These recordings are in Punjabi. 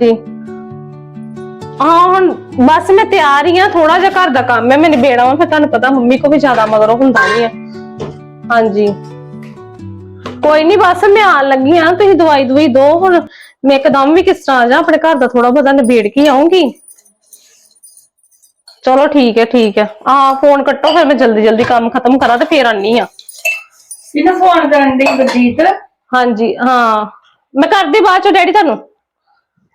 ਜੀ ਹਾਂ ਹੁਣ ਬਸ ਮੈਂ ਤਿਆਰ ਹੀ ਆ ਥੋੜਾ ਜਿਹਾ ਘਰ ਦਾ ਕੰਮ ਹੈ ਮੈਂ ਨਿਬੇੜਾ ਵਾ ਫਿਰ ਤੁਹਾਨੂੰ ਪਤਾ ਮੰਮੀ ਕੋ ਵੀ ਜ਼ਿਆਦਾ ਮਗਰੋਂ ਹੁੰਦਾ ਨਹੀਂ ਹੈ ਹਾਂਜੀ। ਕੋਈ ਨਹੀਂ ਬਸ ਮੈਂ ਆਣ ਲੱਗੀ ਆ ਤੁਸੀਂ ਦਵਾਈ ਦਵਾਈ ਦੋ ਹੁਣ। ਮੈਂ ਇੱਕਦਮ ਵੀ ਕਿਸ ਤਰ੍ਹਾਂ ਆ ਜਾ ਆਪਣੇ ਘਰ ਦਾ ਥੋੜਾ ਬਹੁਤਾ ਨਿਬੇੜ ਕੇ ਆਉਂਗੀ ਚਲੋ ਠੀਕ ਹੈ ਠੀਕ ਹੈ। ਆ ਫੋਨ ਕੱਟੋ ਫਿਰ ਮੈਂ ਜਲਦੀ ਜਲਦੀ ਕੰਮ ਖਤਮ ਕਰਾਂ ਤੇ ਫੇਰ ਆਨੀ ਆ। ਕਿਹਨੂੰ ਫੋਨ ਕਰਨ ਦੀ ਗੁਰਜੀਤ? ਹਾਂਜੀ ਹਾਂ। ਮੈਂ ਕਰਦੀ ਬਾਅਦ ਚ ਡੈਡੀ ਤੁਹਾਨੂੰ।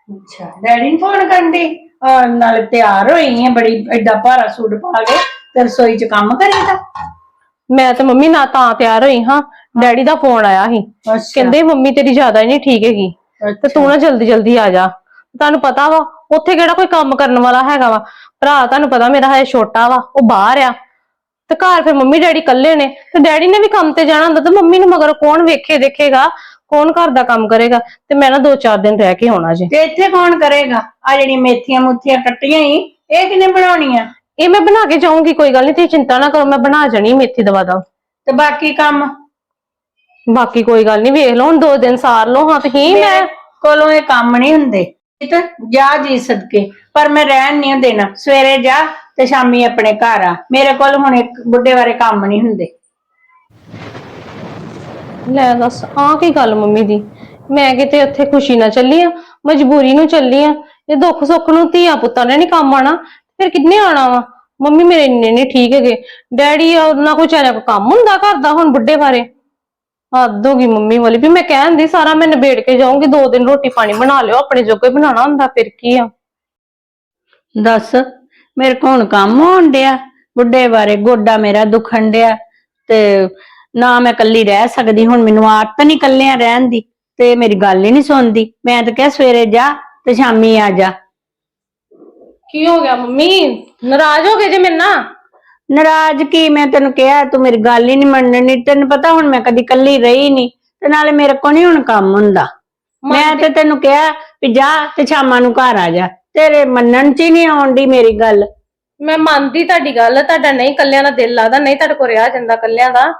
ਅੱਛਾ ਡੈਡੀ ਨੂੰ ਫੋਨ ਕਰਨ ਦੀ ਨਾਲ ਤਿਆਰ ਹੋਈ ਹੈ ਬੜੀ ਐਡਾ ਭਾਰਾ ਸੂਟ ਪਾ ਕੇ ਤੇ ਰਸੋਈ 'ਚ ਕੰਮ ਕਰੀਦਾ? ਮੈਂ ਤੇ ਮੰਮੀ ਨਾ ਤਾਂ ਤਿਆਰ ਹੋਈ ਹਾਂ ਡੈਡੀ ਦਾ ਫੋਨ ਆਇਆ ਸੀ। ਕਹਿੰਦੇ ਮੰਮੀ ਤੇਰੀ ਜ਼ਿਆਦਾ ਹੀ ਨਹੀਂ ਠੀਕ ਹੈਗੀ ਤੇ ਤੂੰ ਨਾ ਜਲਦੀ ਜਲਦੀ ਆ ਜਾ। ਤੁਹਾਨੂੰ ਪਤਾ ਵਾ ਉੱਥੇ ਕਿਹੜਾ ਕੋਈ ਕੰਮ ਕਰਨ ਵਾਲਾ ਹੈਗਾ ਵਾ? ਭਰਾ ਤੁਹਾਨੂੰ ਪਤਾ ਮੇਰਾ ਹਜੇ ਛੋਟਾ ਵਾ ਉਹ ਬਾਹਰ ਆ। ਤੇ ਘਰ ਫਿਰ ਮੰਮੀ ਡੈਡੀ ਇਕੱਲੇ ਨੇ ਤੇ ਡੈਡੀ ਨੇ ਵੀ ਕੰਮ ਤੇ ਜਾਣਾ ਹੁੰਦਾ ਤੇ ਮੰਮੀ ਨੂੰ ਮਗਰ ਕੌਣ ਵੇਖੇ ਦੇਖੇਗਾ ਕੌਣ ਘਰ ਦਾ ਕੰਮ ਕਰੇਗਾ? ਤੇ ਮੈਂ ਨਾ ਦੋ ਚਾਰ ਦਿਨ ਰਹਿ ਕੇ ਆਉਣਾ ਜੀ। ਤੇ ਇੱਥੇ ਕੌਣ ਕਰੇਗਾ? ਆ ਜਿਹੜੀਆਂ ਮੇਥੀਆਂ ਮੁੱਥੀਆਂ ਕੱਟੀਆਂ ਹੀ ਇਹ ਕਿਨੇ ਬਣਾਉਣੀਆਂ? ਇਹ ਮੈਂ ਬਣਾ ਕੇ ਜਾਊਂਗੀ ਕੋਈ ਗੱਲ ਨਹੀਂ ਤੁਸੀਂ ਚਿੰਤਾ ਨਾ ਕਰੋ ਮੈਂ ਬਣਾ ਜਾਣੀ ਮੇਥੀ ਦਵਾ ਦਾ। ਤੇ ਬਾਕੀ ਕੰਮ? ਬਾਕੀ ਕੋਈ ਗੱਲ ਨਹੀਂ ਵੇਖ ਲਓ ਹੁਣ ਦੋ ਦਿਨ ਸਾਰ ਲਓ ਹਾਂ ਤੁਸੀਂ ਮੈਂ ਮੇਰੇ ਕੋਲੋਂ ਇਹ ਕੰਮ ਨਹੀਂ ਹੁੰਦੇ। ਇਹ ਤਾਂ ਜਾ ਜੀ ਸਦਕੇ ਪਰ ਮੈਂ ਰਹਿਣ ਨਹੀਂ ਦੇਣਾ। ਸਵੇਰੇ ਜਾ ਤੇ ਸ਼ਾਮੀ ਆਪਣੇ ਘਰ ਆ। ਮੇਰੇ ਕੋਲ ਹੁਣ ਇੱਕ ਬੁੱਢੇ ਬਾਰੇ ਕੰਮ ਨਹੀਂ ਹੁੰਦੇ। ਲੈ ਦੱਸ, ਆਹ ਕੀ ਗੱਲ ਮੰਮੀ ਦੀ? ਮੈਂ ਕਿਤੇ ਉੱਥੇ ਖੁਸ਼ੀ ਨਾਲ ਚੱਲੀ ਆ, ਮਜਬੂਰੀ ਨੂੰ ਚੱਲੀ ਆ, ਇਹ ਦੁੱਖ ਸੁੱਖ ਨੂੰ ਧੀਆ ਪੁੱਤਾਂ ਨੇ ਨਹੀਂ ਕੰਮ ਆਣਾ ਫਿਰ ਕਿੰਨੇ ਆਣਾ ਵਾ? ਮੰਮੀ ਮੇਰੇ ਇੰਨੇ ਨਹੀਂ ਠੀਕ ਹੈਗੇ। ਡੈਡੀ ਆ, ਉਹਨਾਂ ਕੋ ਚਾਰਿਆ ਕੋ ਕੰਮ ਹੁੰਦਾ ਘਰ ਦਾ ਹੁਣ ਬੁੱਢੇ ਬਾਰੇ। ਹੱਦ ਹੋ ਗਈ ਮੰਮੀ ਵਾਲੀ ਵੀ, ਮੈਂ ਕਹਿੰਦੀ ਸਾਰਾ, ਮੈਂ ਨਿਬੇੜ ਕੇ ਜਾਊਂਗੀ, ਦੋ ਦਿਨ ਰੋਟੀ ਪਾਣੀ ਬਣਾ ਲਿਓ, ਆਪਣੇ ਜੋਗੇ ਬਣਾਉਣਾ ਹੁੰਦਾ, ਫਿਰ ਕੀ ਆ? ਦੱਸ, ਮੇਰੇ ਕੋਲ ਹੁਣ ਕੰਮ ਹੋਣ ਡਿਆ, ਬੁੱਢੇ ਬਾਰੇ ਗੋਡਾ ਮੇਰਾ ਦੁਖਣ ਡਿਆ, ਤੇ ਨਾ ਮੈਂ ਇਕੱਲੀ ਰਹਿ ਸਕਦੀ ਹੁਣ ਮੈਨੂੰ ਆਦਤ ਨਹੀਂ ਇਕੱਲਿਆਂ ਰਹਿਣ ਦੀ ਤੇ ਮੇਰੀ ਗੱਲ ਹੀ ਨਹੀਂ ਸੁਣਦੀ। ਮੈਂ ਤਾਂ ਕਿਹਾ ਸਵੇਰੇ ਜਾ ਤੇ ਸ਼ਾਮੀ ਆ ਜਾ। ਕੀ ਹੋ ਗਿਆ ਮੰਮੀ? ਨਾਰਾਜ਼ ਹੋ ਗਏ ਜੇ ਮੇਰੇ ਨਾਲ? ਨਾਰਾਜ਼ ਕੀ? ਮੈਂ ਤੈਨੂੰ ਕਿਹਾ ਤੂੰ ਮੇਰੀ ਗੱਲ ਹੀ ਨਹੀਂ ਮੰਨਣੀ। ਤੈਨੂੰ ਪਤਾ ਹੁਣ ਮੈਂ ਕਦੀ ਇਕੱਲੀ ਰਹੀ ਨਹੀਂ ਤੇ ਨਾਲੇ ਮੇਰੇ ਕੋਲ ਨਹੀਂ ਹੁਣ ਕੰਮ ਹੁੰਦਾ। ਮੈਂ ਤੇ ਤੈਨੂੰ ਕਿਹਾ ਵੀ ਜਾ ਤੇ ਸ਼ਾਮਾਂ ਨੂੰ ਘਰ ਆ ਜਾ। ਤੇਰੇ ਮੰਨਣ ਚ ਹੀ ਨਹੀਂ ਆਉਂਦੀ ਮੇਰੀ ਗੱਲ। ਮੈਂ ਮੰਨਦੀ ਤੁਹਾਡੀ ਗੱਲ ਤੁਹਾਡਾ ਨਹੀਂ ਕੱਲਿਆਂ ਦਾ ਦਿਲ ਲੱਗਦਾ ਨਹੀਂ ਤੁਹਾਡੇ ਕੋਲ ਰਿਹਾ ਜਾਂਦਾ ਕੱਲਿਆਂ ਦਾ।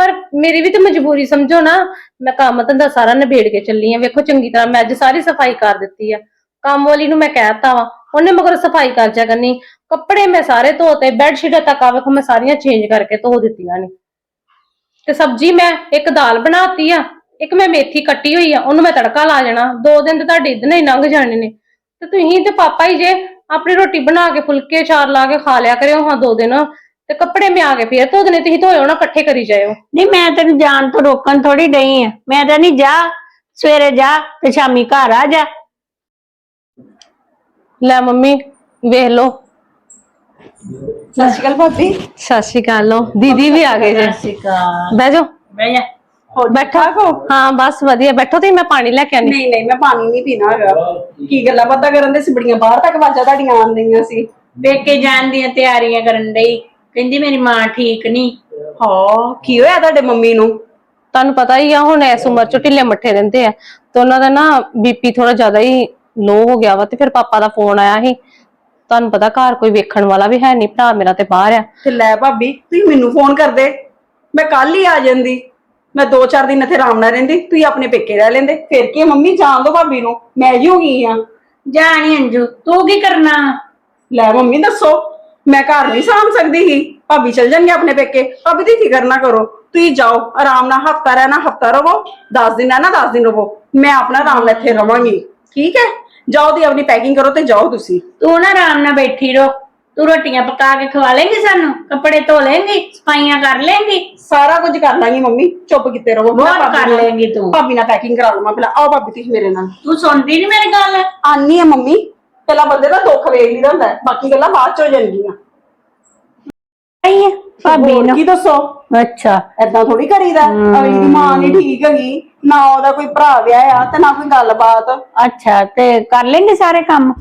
ਪਰ ਮੇਰੀ ਵੀ ਤਾਂ ਮਜਬੂਰੀ ਸਮਝੋ ਨਾ, ਮੈਂ ਕੰਮ ਧੰਦਾ ਸਾਰਾ ਨਿਬੇੜ ਕੇ ਚੱਲੀ ਆ। ਵੇਖੋ ਚੰਗੀ ਤਰ੍ਹਾਂ, ਮੈਂ ਅੱਜ ਸਾਰੀ ਸਫ਼ਾਈ ਕਰ ਦਿੱਤੀ ਆ। ਕੰਮ ਵਾਲੀ ਨੂੰ ਮੈਂ ਕਹਿਤਾ ਵਾ, ਉਹਨੇ ਮਗਰ ਸਫ਼ਾਈ ਕਰ ਜਾ ਕਰਨੀ। ਕੱਪੜੇ ਮੈਂ ਸਾਰੇ ਧੋਤੇ ਬੈੱਡ ਸ਼ੀਟਾਂ ਤੱਕ ਆ ਵੇਖੋ, ਮੈਂ ਸਾਰੀਆਂ ਚੇਂਜ ਕਰਕੇ ਧੋ ਦਿੱਤੀਆਂ ਨੇ। ਤੇ ਸਬਜ਼ੀ ਮੈਂ ਇੱਕ ਦਾਲ ਬਣਾਤੀ ਆ, ਇੱਕ ਮੈਂ ਮੇਥੀ ਕੱਟੀ ਹੋਈ ਆ, ਉਹਨੂੰ ਮੈਂ ਤੜਕਾ ਲਾ ਜਾਣਾ। ਦੋ ਦਿਨ ਤੇ ਤੁਹਾਡੇ ਇਦਾਂ ਹੀ ਲੰਘ ਜਾਣੇ ਨੇ। ਤੇ ਤੁਸੀਂ ਤੇ ਪਾਪਾ ਹੀ ਜੇ ਆਪਣੀ ਰੋਟੀ ਬਣਾ ਕੇ ਫੁਲਕੇ ਚਾਰ ਲਾ ਕੇ ਖਾ ਲਿਆ ਕਰਿਓ ਹਾਂ ਦੋ ਦਿਨ। ਤੇ ਕੱਪੜੇ ਮੈਂ ਆ ਕੇ ਫੇਰ ਧੋ ਦੇਣੇ ਤੁਸੀਂ ਧੋਇਓ ਨਾ ਇਕੱਠੇ ਕਰੀ ਜਾਇਓ। ਨਹੀਂ ਮੈਂ ਤੈਨੂੰ ਜਾਣ ਤੋਂ ਰੋਕਣ ਥੋੜੀ ਡਈ ਆ। ਮੈਂ ਤਾਂ ਨਹੀਂ ਜਾ ਸਵੇਰੇ ਜਾ ਤੇ ਸ਼ਾਮੀ ਘਰ ਆ ਜਾ। ਲੈ ਮੰਮੀ ਵੇਖ ਲਓ। ਸਤਿ ਸ਼੍ਰੀ ਅਕਾਲ ਭਾਬੀ। ਸਤਿ ਸ਼੍ਰੀ ਅਕਾਲ ਲੋ ਦੀਦੀ ਵੀ ਆ ਗਏ ਜੇ। ਸਿਕਾ ਬਹਿ ਜਾਓ। ਬਹਿ ਜਾ। ਬੈਠੋ। ਹਾਂ? ਬਸ ਵਧੀਆ। ਬੈਠੋ ਤੇ ਮੈਂ ਪਾਣੀ ਲੈ ਕੇ ਆਨੀ ਨਹੀਂ ਨਹੀਂ ਮੈਂ ਪਾਣੀ ਨਹੀਂ ਪੀਣਾ ਹੈਗਾ। ਕੀ ਗੱਲਾਂ ਬਾਤਾਂ ਕਰਨ ਦੇ ਸੀ? ਬੜੀਆਂ ਬਾਹਰ ਤੱਕ ਆਵਾਜ਼ਾਂ ਤੁਹਾਡੀਆਂ ਆਉਂਦੀਆਂ ਸੀ। ਵੇਖੇ ਜਾਣ ਦੀਆਂ ਤਿਆਰੀਆਂ ਕਰਨ ਡਈ। ਕਹਿੰਦੀ ਮੇਰੀ ਮਾਂ ਠੀਕ ਨਹੀਂ ਹਾਂ ਕੀ ਹੋਇਆ ਤੁਹਾਡੇ ਮੰਮੀ ਨੂੰ? ਤੁਹਾਨੂੰ ਪਤਾ ਹੀ ਆ ਹੁਣ ਇਸ ਉਮਰ ਚ ਢਿੱਲੇ ਮੱਠੇ ਰਹਿੰਦੇ ਆ। ਤੇ ਉਹਨਾਂ ਦਾ ਨਾ ਬੀਪੀ ਥੋੜਾ ਜ਼ਿਆਦਾ ਹੀ ਲੋ ਹੋ ਗਿਆ ਵਾ ਤੇ ਫਿਰ ਪਾਪਾ ਦਾ ਫੋਨ ਆਇਆ ਸੀ। ਤੁਹਾਨੂੰ ਪਤਾ ਘਰ ਕੋਈ ਵੇਖਣ ਵਾਲਾ ਵੀ ਹੈ ਨਹੀਂ ਭਰਾ ਮੇਰਾ ਤੇ ਬਾਹਰ ਆ। ਤੇ ਲੈ ਭਾਬੀ ਤੁਸੀਂ ਮੈਨੂੰ ਫੋਨ ਕਰਦੇ। ਮੈਂ ਕੱਲ ਹੀ ਆ ਜਾਂਦੀ। ਮੈਂ ਦੋ ਚਾਰ ਦਿਨ ਇੱਥੇ ਆਰਾਮ ਨਾਲ ਰਹਿੰਦੀ ਤੁਸੀਂ ਆਪਣੇ ਪੇਕੇ ਰਹਿ ਲੈਂਦੇ। ਫਿਰ ਕੀ ਮੰਮੀ ਜਾਣ ਦੋ ਭਾਬੀ ਨੂੰ ਮੈਂ ਹੀ ਹੋ ਗਈ ਆ। ਜਾਣੀ ਅੰਜੂ ਤੂੰ ਕੀ ਕਰਨਾ? ਲੈ ਮੰਮੀ ਦੱਸੋ। ਮੈਂ ਘਰ ਨਹੀਂ ਸਾਂਭ ਸਕਦੀ ਸੀ। ਭਾਬੀ ਚਲ ਜਾਣਗੇ ਆਪਣੇ ਪੇਕੇ। ਭਾਬੀ ਦੀ ਫਿਕਰ ਨਾ ਕਰੋ। ਤੁਸੀਂ ਜਾਓ ਆਰਾਮ ਨਾਲ ਹਫਤਾ ਰਹਿਣਾ ਹਫਤਾ ਰਹੋ 10 ਦਿਨ ਰਹਿਣਾ 10 ਦਿਨ ਰਹੋ ਮੈਂ ਆਪਣਾ ਆਰਾਮ ਨਾਲ ਇੱਥੇ ਰਵਾਂਗੀ। ਠੀਕ ਹੈ? ਜਾਓ ਦੀ ਆਪਣੀ ਪੈਕਿੰਗ ਕਰੋ ਤੇ ਜਾਓ ਤੁਸੀਂ। ਤੂੰ ਨਾ ਆਰਾਮ ਨਾਲ ਬੈਠੀ ਰੋ ਤੂੰ ਰੋਟੀਆਂ ਪਕਾ ਕੇ ਖਵਾ ਲੇਂਗੀ ਸਾਨੂੰ? ਕੱਪੜੇ ਧੋ ਲੇਂਗੀ? ਸਫਾਈਆਂ ਕਰ ਲੇਂਗੀ? ਸਾਰਾ ਕੁਝ ਕਰ ਲਾਂਗੀ ਮੰਮੀ। ਚੁੱਪ ਕੀਤੇ ਰਹੋ। ਮੈਂ ਬਹੁਤ ਭਾਬੀ ਕਰ ਨਾਲ- ਲੇਂਗੀ ਤੂੰ। ਭਾਬੀ ਨਾਲ ਪੈਕਿੰਗ ਕਰਾ ਲਵਾਂ। ਪਹਿਲਾਂ ਆਓ ਭਾਬੀ ਤੁਸੀਂ ਮੇਰੇ ਨਾਲ। ਤੂੰ ਸੁਣਦੀ ਨਹੀਂ ਮੇਰੀ ਗੱਲ? ਆਨੀ ਆ ਮੰਮੀ। ਪਹਿਲਾਂ ਬੰਦੇ ਦਾ ਦੁੱਖ ਵੇਖ ਲਈਦਾ ਹੁੰਦਾ ਹੈ, ਬਾਕੀ ਗੱਲਾਂ ਬਾਅਦ ਚ ਹੋ ਜਾਣਗੀਆਂ। ਆਈ ਹੈ ਭਾਬੀ ਹੋਰ ਨੂੰ। ਕੀ ਦੱਸੋ? ਅੱਛਾ। ਏਦਾਂ ਥੋੜੀ ਕਰੀਦਾ ਅਗਲੀ ਦੀ ਮਾਂ ਨਹੀਂ ਠੀਕ ਹੈਗੀ ਨਾ ਉਹਦਾ ਕੋਈ ਭਰਾ ਵਿਆਹ ਆ ਤੇ ਨਾ ਕੋਈ ਗੱਲਬਾਤ। ਅੱਛਾ ਤੇ ਕਰ ਲੇਂਗੇ ਸਾਰੇ ਕੰਮ?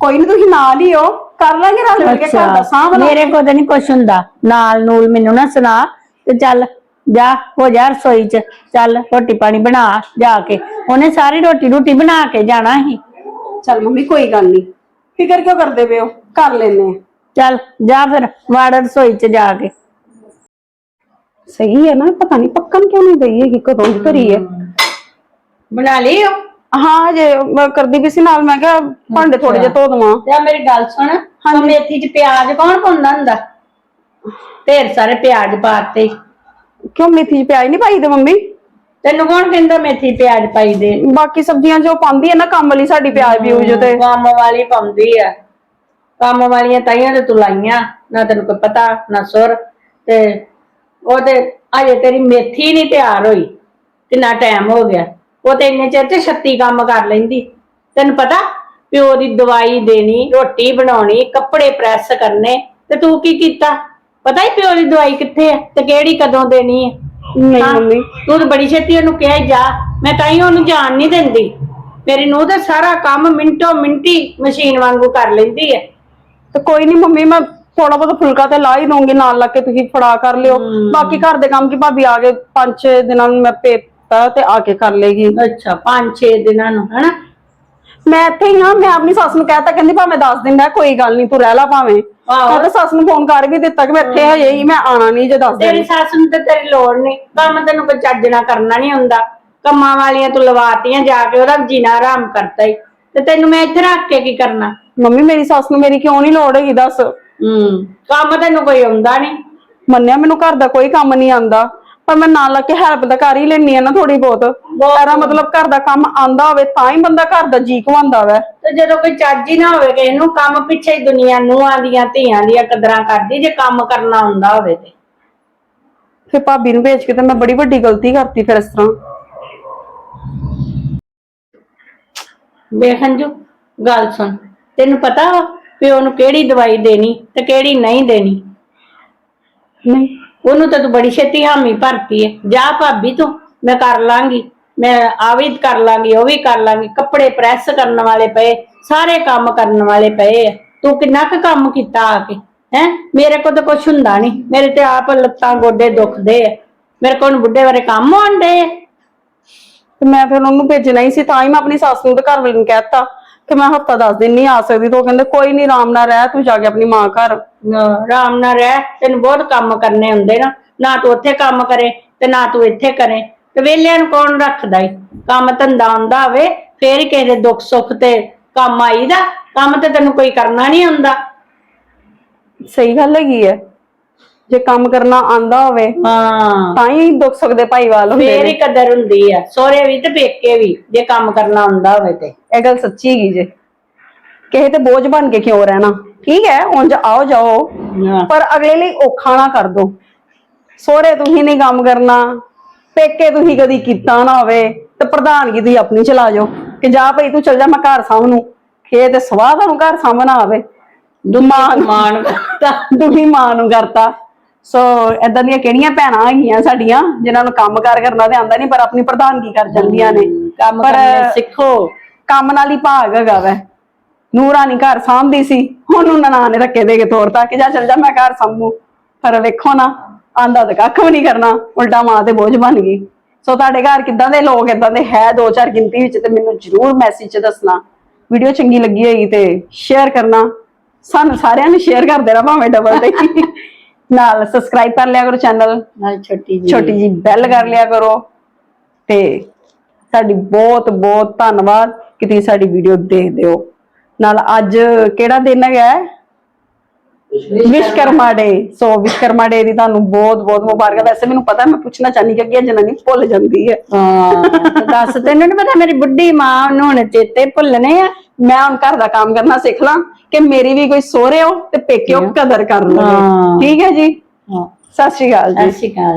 ਕੋਈ ਨਹੀਂ ਤੁਸੀਂ ਨਾਲ ਹੀ ਹੋ ਕਰ ਲਾਂਗੇ ਰਲ ਮਿਲ ਕੇ ਘਰ ਦਾ ਸਾਂਭ ਲਾਂਗੇ। ਮੇਰੇ ਕੋਲ ਤਾਂ ਨਹੀਂ ਕੁਛ ਹੁੰਦਾ। ਨਾਲ ਨੂਲ ਮੈਨੂੰ ਨਾ ਸੁਣਾ ਤੇ ਚੱਲ ਜਾ ਹੋ ਜਾ ਰਸੋਈ ਚ। ਚੱਲ ਰੋਟੀ ਪਾਣੀ ਬਣਾ ਜਾ ਕੇ। ਉਹਨੇ ਸਾਰੀ ਰੋਟੀ ਰੋਟੀ ਬਣਾ ਕੇ ਜਾਣਾ ਸੀ। ਚੱਲ ਮੰਮੀ ਕੋਈ ਗੱਲ ਨਹੀਂ ਫਿਕਰ ਕਿਉਂ ਕਰਦੇ ਪਏ ਹੋ? ਕਰ ਲੈਨੇ ਆ। ਚੱਲ ਜਾ ਫਿਰ ਵਾੜ ਰਸੋਈ ਚ ਜਾ ਕੇ। ਸਹੀ ਹੈ ਨਾ ਪਤਾ ਨਹੀਂ ਪੱਕਣ ਕਿਉਂ ਨਹੀਂ ਗਈ ਹੈਗੀ ਕਦੋਂ ਦੀ ਧਰੀ ਹੈ। ਬਣਾ ਲਈ ਹੋ ਹਾਂ ਜੇ ਮੈਂ ਕਰਦੀ ਵੀ ਸੀ ਨਾਲ ਮੈਂ ਕਿਹਾ ਭਾਂਡੇ ਥੋੜੇ ਜਿਹਾ ਧੋ ਦਵਾਂ। ਤੇ ਆ ਮੇਰੀ ਗੱਲ ਸੁਣ। ਹਾਂ ਮੇਥੀ ਚ ਪਿਆਜ਼ ਕੌਣ ਪਾਉਂਦਾ ਹੁੰਦਾ? ਢੇਰ ਸਾਰੇ ਪਿਆਜ਼ ਪਾਤੇ। ਕਿਉਂ ਮੇਥੀ ਚ ਪਿਆਜ਼ ਨਹੀਂ ਪਾਈ ਤੇ ਮੰਮੀ? ਤੈਨੂੰ ਕੌਣ ਕਹਿੰਦਾ ਮੇਥੀ ਪਿਆਜ਼ ਪਾਈ ਦੇ? ਬਾਕੀ ਸਬਜ਼ੀਆਂ ਜੋ ਪਾਉਂਦੀ ਹੈ ਨਾ ਕੰਮ ਵਾਲੀ ਸਾਡੀ ਪਿਆਜ਼ ਪਿਊਜ ਤੇ। ਕੰਮ ਵਾਲੀ ਪਾਉਂਦੀ ਆ। ਕੰਮ ਵਾਲੀਆਂ ਤਾਈਆਂ ਤੇ ਤੂੰ ਲਾਈਆਂ ਨਾ ਤੈਨੂੰ ਕੋਈ ਪਤਾ ਨਾ ਸੁਰ। ਤੇ ਉਹ ਤੇ ਅਜੇ ਤੇਰੀ ਮੇਥੀ ਨਹੀਂ ਤਿਆਰ ਹੋਈ ਕਿੰਨਾ ਟਾਈਮ ਹੋ ਗਿਆ। ਉਹ ਤੇ ਇੰਨੇ ਚਿਰ ਤੇ 36 ਕੰਮ ਕਰ ਲੈਂਦੀ। ਤੈਨੂੰ ਪਤਾ ਪਿਓ ਦੀ ਦਵਾਈ ਦੇਣੀ ਰੋਟੀ ਬਣਾਉਣੀ ਕੱਪੜੇ ਪ੍ਰੈਸ ਕਰਨੇ ਤੇ ਤੂੰ ਕੀ ਕੀਤਾ? ਪਤਾ ਹੀ ਪਿਓ ਦੀ ਦਵਾਈ ਕਿੱਥੇ ਹੈ ਤੇ ਕਿਹੜੀ ਕਦੋਂ ਦੇਣੀ ਹੈ ਨਹੀਂ ਹਾਂ, ਮੰਮੀ। ਤੂੰ ਤਾਂ ਬੜੀ ਛੇਤੀ ਉਹਨੂੰ ਕਿਹਾ ਹੀ ਜਾ। ਮੈਂ ਤਾਂ ਹੀ ਉਹਨੂੰ ਜਾਣ ਨਹੀਂ ਦਿੰਦੀ। ਮੇਰੀ ਨੂੰਹ ਤੇ ਸਾਰਾ ਕੰਮ ਮਿੰਟੋ ਮਿੰਟੀ ਮਸ਼ੀਨ ਵਾਂਗੂ ਕਰ ਲੈਂਦੀ ਹੈ। ਤੇ ਕੋਈ ਨਹੀਂ ਮੰਮੀ ਮੈਂ ਥੋੜਾ ਬਹੁਤ ਫੁਲਕਾ ਤੇ ਲਾ ਹੀ ਦਊਂਗੀ ਨਾਲ ਲੱਗ ਕੇ ਤੁਸੀਂ ਫੜਾ ਕਰ ਲਿਓ। ਬਾਕੀ ਘਰ ਦੇ ਕੰਮ ਕੀ ਭਾਬੀ ਆ ਕੇ 5-6 ਦਿਨਾਂ ਨੂੰ ਮੈਂ ਭੇਜਤਾ ਤੇ ਆ ਕੇ ਕਰ ਲੇਗੀ ਅੱਛਾ 5-6 ਦਿਨਾਂ ਨੂੰ ਹਨਾ? ਮੈਂ ਇੱਥੇ ਹੀ ਹਾਂ ਮੈਂ ਆਪਣੀ ਸੱਸ ਨੂੰ ਕਹਿਤਾ ਕਹਿੰਦੀ ਭਾਵੇਂ 10 ਦਿਨ ਰਹਿ ਕੋਈ ਗੱਲ ਨਹੀਂ ਤੂੰ ਰਹਿ ਲਾ ਭਾਵੇਂ। ਆਹੋ। ਤਾਂ ਸੱਸ ਨੂੰ ਫੋਨ ਕਰ ਵੀ ਦਿੱਤਾ ਕਿ ਮੈਂ ਇੱਥੇ ਹਜੇ ਹੀ ਮੈਂ ਆਣਾ ਨਹੀਂ ਜੇ 10 ਤੇਰੀ ਸੱਸ ਨੂੰ ਤੇ ਤੇਰੀ ਲੋੜ ਨਹੀਂ। ਕੰਮ ਤੈਨੂੰ ਕੋਈ ਚੱਜ ਨਾਲ ਕਰਨਾ ਨਹੀਂ ਹੁੰਦਾ। ਕੰਮਾਂ ਵਾਲੀਆਂ ਤੂੰ ਲਵਾਤੀਆਂ ਜਾ ਕੇ ਉਹਦਾ ਜੀਣਾ ਆਰਾਮ ਕਰਤਾ ਈ। ਤੇ ਤੈਨੂੰ ਮੈਂ ਇੱਥੇ ਰੱਖ ਕੇ ਕੀ ਕਰਨਾ? ਮੰਮੀ ਮੇਰੀ ਸੱਸ ਨੂੰ ਮੇਰੀ ਕਿਉਂ ਨਹੀਂ ਲੋੜ ਹੈਗੀ ਦੱਸ। ਹੂੰ ਕੰਮ ਤੈਨੂੰ ਕੋਈ ਆਉਂਦਾ ਨਹੀਂ। ਮੰਨਿਆ ਮੈਨੂੰ ਘਰ ਦਾ ਕੋਈ ਕੰਮ ਨਹੀਂ ਆਂਦਾ ਪਰ ਮੈਂ ਨਾਲ ਲੱਗ ਕੇ ਹੈਲਪ ਤਾਂ ਕਰ ਹੀ ਲੈਣੀ ਆ ਨਾ ਥੋੜੀ ਬਹੁਤ। ਇਹਦਾ ਮਤਲਬ ਘਰ ਦਾ ਕੰਮ ਆਂਦਾ ਹੋਵੇ ਤਾਂ ਹੀ ਬੰਦਾ ਘਰ ਦਾ ਜੀ ਘਵਾਉਂਦਾ ਵੈ। ਤੇ ਜਦੋਂ ਕੋਈ ਚੱਜ ਹੀ ਨਾ ਹੋਵੇ ਕਿਸੇ ਨੂੰ ਕੰਮ ਪਿੱਛੇ ਹੀ ਦੁਨੀਆ ਨੂੰਹਾਂ ਦੀਆਂ ਧੀਆਂ ਦੀਆਂ ਕਦਰਾਂ ਕਰਦੀ ਜੇ ਕੰਮ ਕਰਨਾ ਹੁੰਦਾ ਹੋਵੇ ਤੇ। ਫਿਰ ਭਾਬੀ ਨੂੰ ਭੇਜ ਕੇ ਤਾਂ ਮੈਂ ਬੜੀ ਵੱਡੀ ਗਲਤੀ ਕਰਤੀ ਫਿਰ ਇਸ ਤਰ੍ਹਾਂ। ਵੇਖਣ ਜੋ ਗੱਲ ਸੁਣ। ਤੈਨੂੰ ਪਤਾ ਵਾ ਪਿਓ ਨੂੰ ਕਿਹੜੀ ਦਵਾਈ ਦੇਣੀ ਤੇ ਕਿਹੜੀ ਨਹੀਂ ਦੇਣੀ? ਨਹੀਂ। ਉਹਨੂੰ ਤਾਂ ਤੂੰ ਬੜੀ ਛੇਤੀ ਹਾਮੀ ਭਰਤੀ ਹੈ ਜਾ ਭਾਬੀ ਤੂੰ ਮੈਂ ਕਰ ਲਾਂਗੀ। ਮੈਂ ਆ ਵੀ ਕਰ ਲਾਂਗੀ ਉਹ ਵੀ ਕਰ ਲਾਂਗੀ ਕੱਪੜੇ ਪ੍ਰੈਸ ਕਰਨ ਵਾਲੇ ਪਏ ਸਾਰੇ ਕੰਮ ਕਰਨ ਵਾਲੇ ਪਏ ਆ। ਤੂੰ ਕਿੰਨਾ ਕੁ ਕੰਮ ਕੀਤਾ ਆ ਕੇ ਹੈ? ਮੇਰੇ ਕੋਲ ਤਾਂ ਕੁਝ ਹੁੰਦਾ ਨਹੀਂ ਮੇਰੇ ਤੇ ਆਪ ਲੱਤਾਂ ਗੋਡੇ ਦੁਖਦੇ ਆ। ਮੇਰੇ ਕੋਲ ਬੁੱਢੇ ਬਾਰੇ ਕੰਮ ਆਉਂਦੇ ਆ। ਤੇ ਮੈਂ ਫਿਰ ਉਹਨੂੰ ਭੇਜਣਾ ਹੀ ਸੀ ਤਾਂ ਹੀ ਮੈਂ ਆਪਣੀ ਸੱਸ ਨੂੰ ਤੇ ਘਰ ਵਾਲੀ ਨੂੰ ਕਹਿਤਾ ਕਿ ਮੈਂ ਹਫਤਾ 10 ਦਿਨ ਨਹੀਂ ਆ ਸਕਦੀ ਤੇ। ਉਹ ਕਹਿੰਦੇ ਕੋਈ ਨਹੀਂ ਆਰਾਮ ਨਾਲ ਰਹਿ ਤੂੰ ਜਾ ਕੇ ਆਪਣੀ ਮਾਂ ਘਰ। ਆਰਾਮ ਨਾਲ ਰਹਿ ਤੈਨੂੰ ਬਹੁਤ ਕੰਮ ਕਰਨੇ ਹੁੰਦੇ ਨਾ। ਨਾ ਤੂੰ ਉੱਥੇ ਕੰਮ ਕਰੇ ਤੇ ਨਾ ਤੂੰ ਇੱਥੇ ਕਰੇ। ਤੇ ਵੇਲਿਆਂ ਨੂੰ ਕੌਣ ਰੱਖਦਾ ਈ? ਕੰਮ ਧੰਦਾ ਹੁੰਦਾ ਹੋਵੇ ਫੇਰ ਹੀ ਕਿਸੇ ਦੇ ਦੁੱਖ ਸੁੱਖ ਤੇ ਕੰਮ ਆਈਦਾ ਕੰਮ ਤੇ ਤੈਨੂੰ ਕੋਈ ਕਰਨਾ ਨਹੀਂ ਹੁੰਦਾ ਸਹੀ ਗੱਲ ਹੈਗੀ ਹੈ ਜੇ ਕੰਮ ਕਰਨਾ ਆਂਦਾ ਹੋਵੇ ਹਾਂ। ਤਾਂ ਹੀ ਦੁੱਖ ਸੁੱਖ ਦੇ ਭਾਈਵਾਲ ਹੁੰਦੇ ਫੇਰ ਨੇ। ਹੀ ਕਦਰ ਹੁੰਦੀ ਆ ਸੋਹਰੇ ਵੀ ਤੇ ਪੇਕੇ ਵੀ ਜੇ ਕੰਮ ਕਰਨਾ ਹੁੰਦਾ ਹੋਵੇ ਤੇ। ਇਹ ਗੱਲ ਸੱਚੀ ਹੈਗੀ ਜੇ। ਕਿਸੇ ਤੇ ਬੋਝ ਬਣ ਕੇ ਕਿਉਂ ਰਹਿਣਾ? ਠੀਕ ਹੈ ਉਂਝ ਆਓ ਜਾਓ ਪਰ ਅਗਲੇ ਲਈ ਔਖਾ ਨਾ ਕਰ ਦੋ। ਸੋਹਰੇ ਤੁਸੀਂ ਨਹੀਂ ਕੰਮ ਕਰਨਾ। ਪੇਕੇ ਤੁਸੀਂ ਕਦੀ ਕੀਤਾ ਨਾ ਹੋਵੇ ਤੇ ਪ੍ਰਧਾਨਗੀ ਤੁਸੀਂ ਆਪਣੀ ਚਲਾ ਜਾਓ ਕਿ ਜਾ ਭਈ ਤੂੰ ਚਲ ਜਾ ਮੈਂ ਘਰ ਸਾਂਭ ਨੂੰ ਖੇ ਤੇ ਸਵਾਹ ਤੁਹਾਨੂੰ ਘਰ ਸਾਂਭਣਾ ਆਵੇ ਮਾਂ ਮਾਣ ਕਰਤਾ ਦੁਖੀ ਮਾਂ ਨੂੰ ਕਰਤਾ। ਸੋ ਏਦਾਂ ਦੀਆਂ ਕਿਹੜੀਆਂ ਭੈਣਾਂ ਹੈਗੀਆਂ ਸਾਡੀਆਂ ਜਿਨ੍ਹਾਂ ਨੂੰ ਕੰਮ ਕਾਰ ਕਰਨਾ ਤੇ ਆਂਦਾ ਨਹੀਂ ਪਰ ਆਪਣੀ ਪ੍ਰਧਾਨਗੀ ਕਰ ਜਾਂਦੀਆਂ ਨੇ। ਕੰਮ ਕਰਨੇ ਸਿੱਖੋ। ਕੰਮ ਨਾਲ ਹੀ ਭਾਗ ਹੈਗਾ ਵੈ। ਨੂਰਾਨੀ ਘਰ ਸਾਂਭਦੀ ਸੀ ਉਹਨੂੰ ਨਨਾਣ ਨੇ ਧੱਕੇ ਦੇ ਕੇ ਤੋਰਤਾ ਕਿ ਜਾ ਚੱਲ ਜਾ ਮੈਂ ਘਰ ਸਾਂਭੂ। ਪਰ ਵੇਖੋ ਨਾ ਆਂਦਾ ਤਾਂ ਕੱਖ ਵੀ ਨਹੀਂ ਕਰਨਾ ਉਲਟਾ ਮਾਂ ਤੇ ਬੋਝ ਬਣ ਗਈ। ਸੋ ਤੁਹਾਡੇ ਘਰ ਕਿੱਦਾਂ ਦੇ ਲੋਕ ਇਦਾਂ ਦੇ ਹੈ ਦੋ ਚਾਰ ਗਿਣਤੀ ਵਿੱਚ ਤੇ ਮੈਨੂੰ ਜਰੂਰ ਮੈਸੇਜ 'ਚ ਦੱਸਣਾ। ਵੀਡੀਓ ਚੰਗੀ ਲੱਗੀ ਹੋਈ ਤੇ ਸ਼ੇਅਰ ਕਰਨਾ। ਸਾਨੂੰ ਸਾਰਿਆਂ ਨੂੰ ਸ਼ੇਅਰ ਕਰ ਦੇਣਾ ਭਾਵੇਂ ਡਬਲ ਤੇ। ਨਾਲ ਸਬਸਕ੍ਰਾਈਬ ਕਰ ਲਿਆ ਕਰੋ ਚੈਨਲ ਨਾਲ ਛੋਟੀ ਜੀ ਛੋਟੀ ਜੀ ਬੈਲ ਕਰ ਲਿਆ ਕਰੋ। ਤੇ ਸਾਡੀ ਬਹੁਤ ਬਹੁਤ ਧੰਨਵਾਦ ਕਿ ਤੁਸੀਂ ਸਾਡੀ ਵੀਡੀਓ ਦੇਖਦੇ ਹੋ। ਨਾਲ ਅੱਜ ਕਿਹੜਾ ਦਿਨ ਹੈਗਾ? ਹੈ? ਵਿਸ਼ਕਰਮਾ ਡੇ ਸੋ ਵਿਸ਼ਕਰਮਾ ਡੇ ਦੀ ਤੁਹਾਨੂੰ ਬਹੁਤ ਬਹੁਤ ਮੁਬਾਰਕਾਂ। ਵੈਸੇ ਮੈਨੂੰ ਪਤਾ ਮੈਂ ਪੁੱਛਣਾ ਚਾਹਨੀ ਕਿ ਅੱਗੇ ਜਨਾਨੀ ਭੁੱਲ ਜਾਂਦੀ ਹੈ। ਹਾਂ। ਦੱਸ ਤੈਨੂੰ ਨੀ ਪਤਾ ਮੇਰੀ ਬੁੱਢੀ ਮਾਂ ਨੂੰ ਹੁਣ ਚੇਤੇ ਭੁੱਲਣੇ ਆ। ਮੈਂ ਹੁਣ ਘਰ ਦਾ ਕੰਮ ਕਰਨਾ ਸਿੱਖ ਲਾਂ ਕਿ ਮੇਰੀ ਵੀ ਕੋਈ ਸੋਹਰੇ ਹੋ ਤੇ ਪੇਕਿਓ ਕਦਰ ਕਰ ਲਵੇ। ਠੀਕ ਹੈ ਜੀ? ਹਾਂ। ਸਤਿ ਸ਼੍ਰੀ ਅਕਾਲ ਜੀ। ਸਤਿ ਸ਼੍ਰੀ ਅਕਾਲ